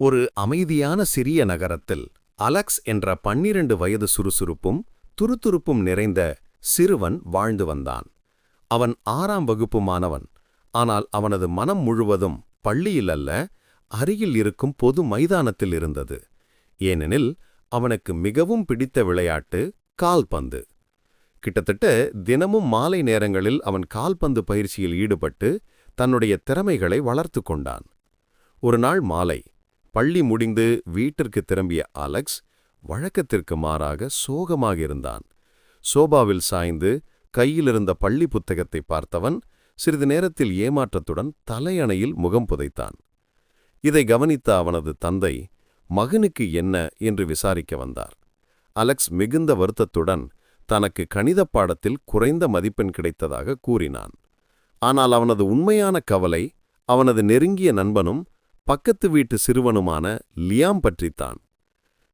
ஒரு அமைதியான சிறிய நகரத்தில் அலெக்ஸ் என்ற பன்னிரண்டு வயது சுறுசுறுப்பும் துருதுருப்பும் நிறைந்த சிறுவன் வாழ்ந்து வந்தான். அவன் ஆறாம் வகுப்பு மாணவன் ஆனால் அவனது மனம் முழுவதும் பள்ளியில் அல்ல அருகில் இருக்கும் பொது மைதானத்தில் இருந்தது. ஏனெனில் அவனுக்கு மிகவும் பிடித்த விளையாட்டு கால்பந்து. கிட்டத்தட்ட தினமும் மாலை நேரங்களில் அவன் கால்பந்து பயிற்சியில் ஈடுபட்டு தன்னுடைய திறமைகளை வளர்த்து கொண்டான். ஒரு நாள் மாலை பள்ளி முடிந்து வீட்டிற்கு திரும்பிய அலெக்ஸ் வழக்கத்திற்கு மாறாக சோகமாக இருந்தான். சோபாவில் சாய்ந்து கையிலிருந்த பள்ளி புத்தகத்தை பார்த்தவன் சிறிது நேரத்தில் ஏமாற்றத்துடன் தலையணையில் முகம் புதைத்தான். இதை கவனித்த அவனது தந்தை மகனுக்கு என்ன? என்று விசாரிக்க வந்தார். அலெக்ஸ் மிகுந்த வருத்தத்துடன் தனக்கு கணிதப் பாடத்தில் குறைந்த மதிப்பெண் கிடைத்ததாக கூறினான். ஆனால் அவனது உண்மையான கவலை அவனது நெருங்கிய நண்பனும் பக்கத்து வீட்டு சிறுவனுமான லியாம் பற்றித்தான்.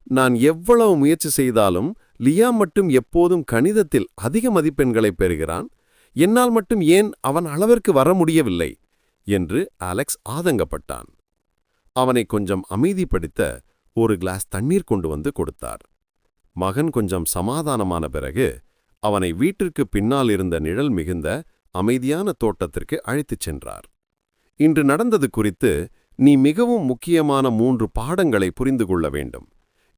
நான் எவ்வளவு முயற்சி செய்தாலும் லியாம் மட்டும் எப்போதும் கணிதத்தில் அதிக மதிப்பெண்களை பெறுகிறான். என்னால் மட்டும் ஏன் அவன் அளவிற்கு வர முடியவில்லை? என்று அலெக்ஸ் ஆதங்கப்பட்டான். அவனை கொஞ்சம் அமைதிப்படுத்த ஒரு கிளாஸ் தண்ணீர் கொண்டு வந்து கொடுத்தார். மகன் கொஞ்சம் சமாதானமான பிறகு அவனை வீட்டிற்கு பின்னால் இருந்த நிழல் மிகுந்த அமைதியான தோட்டத்திற்கு அழைத்துச் சென்றார். இன்று நடந்தது குறித்து நீ மிகவும் முக்கியமான மூன்று பாடங்களை புரிந்து கொள்ள வேண்டும்.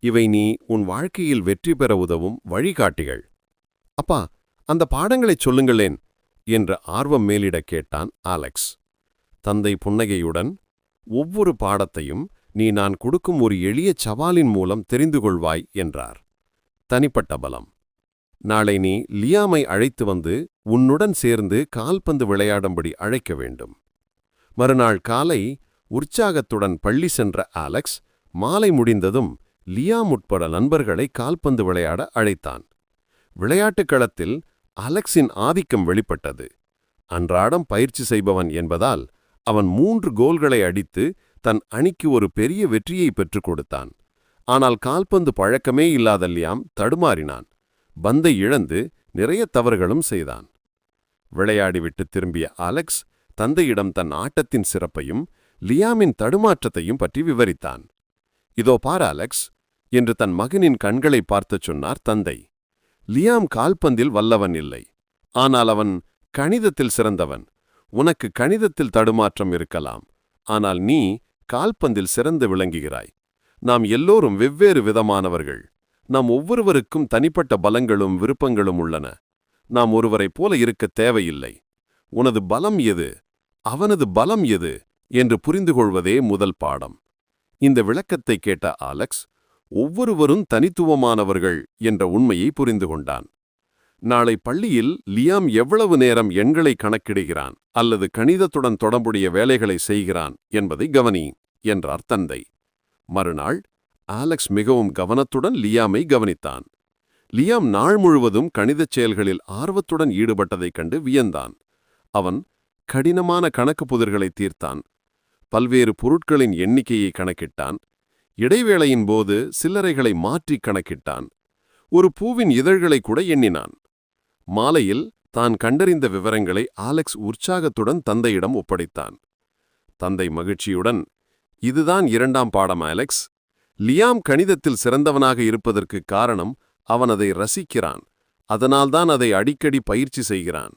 இவை நீ உன் வாழ்க்கையில் வெற்றி பெற உதவும் வழிகாட்டிகள். அப்பா அந்த பாடங்களைச் சொல்லுங்களேன் என்று ஆர்வம் மேலிடக் கேட்டான் ஆலெக்ஸ். தந்தை புன்னகையுடன் ஒவ்வொரு பாடத்தையும் நீ நான் கொடுக்கும் ஒரு எளிய சவாலின் மூலம் தெரிந்து கொள்வாய் என்றார். தனிப்பட்ட பலம். நாளை நீ லியாமை அழைத்து வந்து உன்னுடன் சேர்ந்து கால்பந்து விளையாடும்படி அழைக்க வேண்டும். மறுநாள் காலை உற்சாகத்துடன் பள்ளி சென்ற ஆலெக்ஸ் மாலை முடிந்ததும் லியாம் உட்பட நண்பர்களை கால்பந்து விளையாட அழைத்தான். விளையாட்டுக் களத்தில் அலெக்ஸின் ஆதிக்கம் வெளிப்பட்டது. அன்றாடம் பயிற்சி செய்பவன் என்பதால் அவன் மூன்று கோல்களை அடித்து தன் அணிக்கு ஒரு பெரிய வெற்றியை பெற்றுக் கொடுத்தான். ஆனால் கால்பந்து பழக்கமே இல்லாத லியாம் தடுமாறினான். பந்தை இழந்து நிறைய தவறுகளும் செய்தான். விளையாடிவிட்டு திரும்பிய அலெக்ஸ் தந்தையிடம் தன் ஆட்டத்தின் சிறப்பையும் லியாமின் தடுமாற்றத்தையும் பற்றி விவரித்தான். இதோ பார் அலெக்ஸ் என்று தன் மகனின் கண்களை பார்த்துச் சொன்னார் தந்தை. லியாம் கால்பந்தில் வல்லவன் இல்லை. ஆனால் அவன் கணிதத்தில் சிறந்தவன். உனக்கு கணிதத்தில் தடுமாற்றம் இருக்கலாம். ஆனால் நீ கால்பந்தில் சிறந்து விளங்குகிறாய். நாம் எல்லோரும் வெவ்வேறு விதமானவர்கள். நாம் ஒவ்வொருவருக்கும் தனிப்பட்ட பலங்களும் விருப்பங்களும் உள்ளன. நாம் ஒருவரைப் போல இருக்க தேவையில்லை. உனது பலம் எது? அவனது பலம் எது? என்று புரிந்து கொள்வதே முதல் பாடம். இந்த விளக்கத்தை கேட்ட ஆலெக்ஸ் ஒவ்வொருவரும் தனித்துவமானவர்கள் என்ற உண்மையை புரிந்து கொண்டான். நாளை பள்ளியில் லியாம் எவ்வளவு நேரம் எண்களை கணக்கிடுகிறான் அல்லது கணிதத்துடன் தொடர்புடைய வேலைகளை செய்கிறான் என்பதை கவனி என்றார் தந்தை. மறுநாள் ஆலெக்ஸ் மிகவும் கவனத்துடன் லியாமை கவனித்தான். லியாம் நாள் முழுவதும் கணிதச் செயல்களில் ஆர்வத்துடன் ஈடுபட்டதைக் கண்டு வியந்தான். அவன் கடினமான கணக்கு புதிர்களை தீர்த்தான். பல்வேறு பொருட்களின் எண்ணிக்கையை கணக்கிட்டான். இடைவேளையின் போது சில்லறைகளை மாற்றி கணக்கிட்டான். ஒரு பூவின் இதழ்களை கூட எண்ணினான். மாலையில் தான் கண்டறிந்த விவரங்களை ஆலெக்ஸ் உற்சாகத்துடன் தந்தையிடம் ஒப்படைத்தான். தந்தை மகிழ்ச்சியுடன் இதுதான் இரண்டாம் பாடம் அலெக்ஸ் லியாம் கணிதத்தில் சிறந்தவனாக இருப்பதற்கு காரணம் அவன் அதை ரசிக்கிறான். அதனால்தான் அதை அடிக்கடி பயிற்சி செய்கிறான்.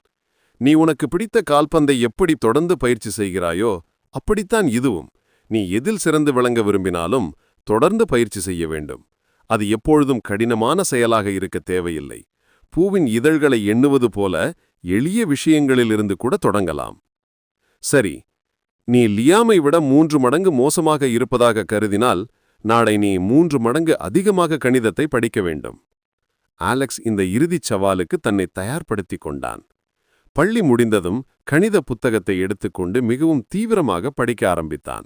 நீ உனக்கு பிடித்த கால்பந்தை எப்படி தொடர்ந்து பயிற்சி செய்கிறாயோ அப்படித்தான் இதுவும். நீ எதில் சிறந்து விளங்க விரும்பினாலும் தொடர்ந்து பயிற்சி செய்ய வேண்டும். அது எப்பொழுதும் கடினமான செயலாக இருக்க தேவையில்லை. பூவின் இதழ்களை எண்ணுவது போல எளிய விஷயங்களிலிருந்து கூட தொடங்கலாம். சரி நீ லியாமை விட மூன்று மடங்கு மோசமாக இருப்பதாக கருதினால் நாளை நீ மூன்று மடங்கு அதிகமாக கணிதத்தை படிக்க வேண்டும். ஆலெக்ஸ் இந்த இறுதிச் சவாலுக்கு தன்னை தயார்படுத்திக் கொண்டான். பள்ளி முடிந்ததும் கணித புத்தகத்தை எடுத்துக்கொண்டு மிகவும் தீவிரமாக படிக்க ஆரம்பித்தான்.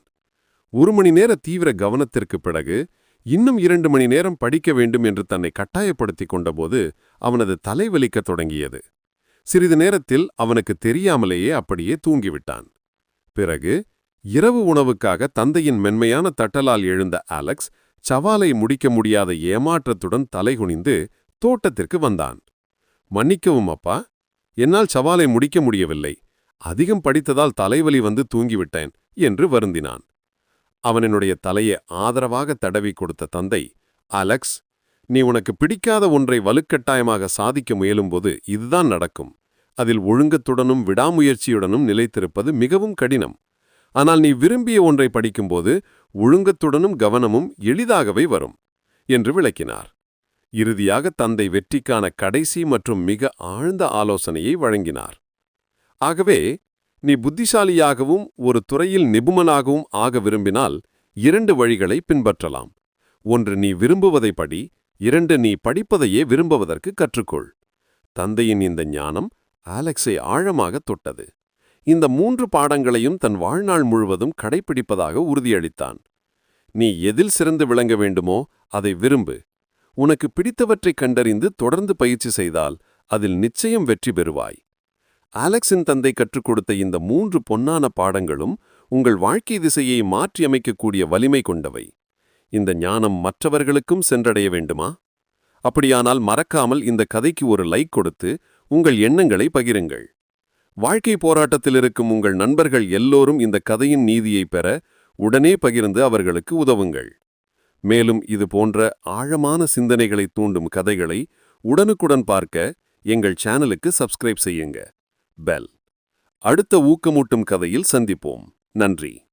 ஒரு மணி நேர தீவிர கவனத்திற்கு பிறகு இன்னும் இரண்டு மணி நேரம் படிக்க வேண்டும் என்று தன்னை கட்டாயப்படுத்திக் கொண்டபோது அவனது தலைவலிக்க தொடங்கியது. சிறிது நேரத்தில் அவனுக்கு தெரியாமலேயே அப்படியே தூங்கிவிட்டான். பிறகு இரவு உணவுக்காக தந்தையின் மென்மையான தட்டலால் எழுந்த அலெக்ஸ் சவாலை முடிக்க முடியாத ஏமாற்றத்துடன் தலைகுனிந்து தோட்டத்திற்கு வந்தான். மன்னிக்கவும் அப்பா என்னால் சவாலை முடிக்க முடியவில்லை. அதிகம் படித்ததால் தலைவலி வந்து தூங்கிவிட்டேன் என்று வருந்தினான். அவனினுடைய தலையை ஆதரவாக தடவி கொடுத்த தந்தை அலெக்ஸ் நீ உனக்கு பிடிக்காத ஒன்றை வலுக்கட்டாயமாக சாதிக்க முயலும்போது இதுதான் நடக்கும். அதில் ஒழுங்கத்துடனும் விடாமுயற்சியுடனும் நிலைத்திருப்பது மிகவும் கடினம். ஆனால் நீ விரும்பிய ஒன்றை படிக்கும்போது ஒழுங்கத்துடனும் கவனமும் எளிதாகவே வரும் என்று விளக்கினார். இறுதியாக தந்தை வெற்றிக்கான கடைசி மற்றும் மிக ஆழ்ந்த ஆலோசனையை வழங்கினார். ஆகவே நீ புத்திசாலியாகவும் ஒரு துறையில் நிபுணனாகவும் ஆக விரும்பினால் இரண்டு வழிகளை பின்பற்றலாம். ஒன்று நீ விரும்புவதை படி இரண்டு நீ படிப்பதையே விரும்புவதற்கு கற்றுக்கொள். தந்தையின் இந்த ஞானம் ஆலெக்ஸை ஆழமாக தொட்டது. இந்த மூன்று பாடங்களையும் தன் வாழ்நாள் முழுவதும் கடைப்பிடிப்பதாக உறுதியளித்தான். நீ எதில் சிறந்து விளங்க வேண்டுமோ அதை விரும்பு. உனக்கு பிடித்தவற்றைக் கண்டறிந்து தொடர்ந்து பயிற்சி செய்தால் அதில் நிச்சயம் வெற்றி பெறுவாய். ஆலெக்ஸின் தந்தை கற்றுக் கொடுத்த இந்த மூன்று பொன்னான பாடங்களும் உங்கள் வாழ்க்கை திசையை மாற்றியமைக்கக்கூடிய வலிமை கொண்டவை. இந்த ஞானம் மற்றவர்களுக்கும் சென்றடைய வேண்டுமா? அப்படியானால் மறக்காமல் இந்த கதைக்கு ஒரு லைக் கொடுத்து உங்கள் எண்ணங்களை பகிருங்கள். வாழ்க்கை போராட்டத்தில் இருக்கும் உங்கள் நண்பர்கள் எல்லோரும் இந்த கதையின் நீதியை பெற உடனே பகிர்ந்து அவர்களுக்கு உதவுங்கள். மேலும் இது போன்ற ஆழமான சிந்தனைகளை தூண்டும் கதைகளை உடனுக்குடன் பார்க்க எங்கள் சேனலுக்கு சப்ஸ்கிரைப் செய்யுங்க. பெல். அடுத்த ஊக்கமூட்டும் கதையில் சந்திப்போம். நன்றி.